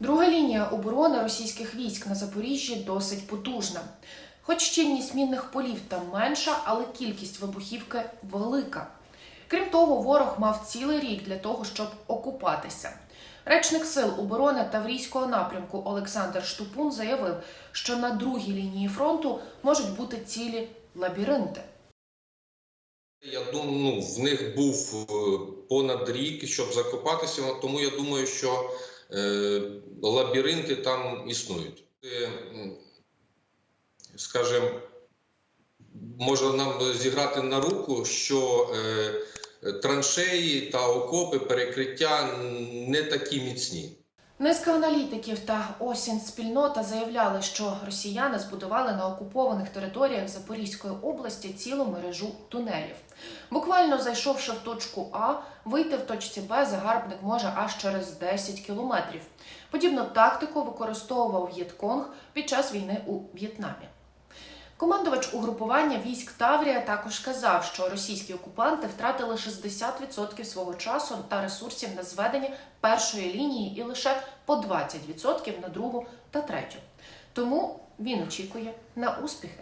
Друга лінія оборони російських військ на Запоріжжі досить потужна. Хоч щільність мінних полів там менша, але кількість вибухівки велика. Крім того, ворог мав цілий рік для того, щоб окупатися. Речник сил оборони Таврійського напрямку Олександр Штупун заявив, що на другій лінії фронту можуть бути цілі лабіринти. Я думаю, ну, в них був е, понад рік, щоб закопатися, тому я думаю, що лабіринти там існують. Е, Скажем, може нам зіграти на руку, що е, траншеї та окопи, перекриття не такі міцні. Низка аналітиків та осінь спільнота заявляли, що росіяни збудували на окупованих територіях Запорізької області цілу мережу тунелів. Буквально зайшовши в точку А, вийти в точці Б загарбник може аж через 10 кілометрів. Подібну тактику використовував В'єтконг під час війни у В'єтнамі. Командувач угрупування військ Таврія також казав, що російські окупанти втратили 60% свого часу та ресурсів на зведення першої лінії і лише по 20% на другу та третю. Тому він очікує на успіхи.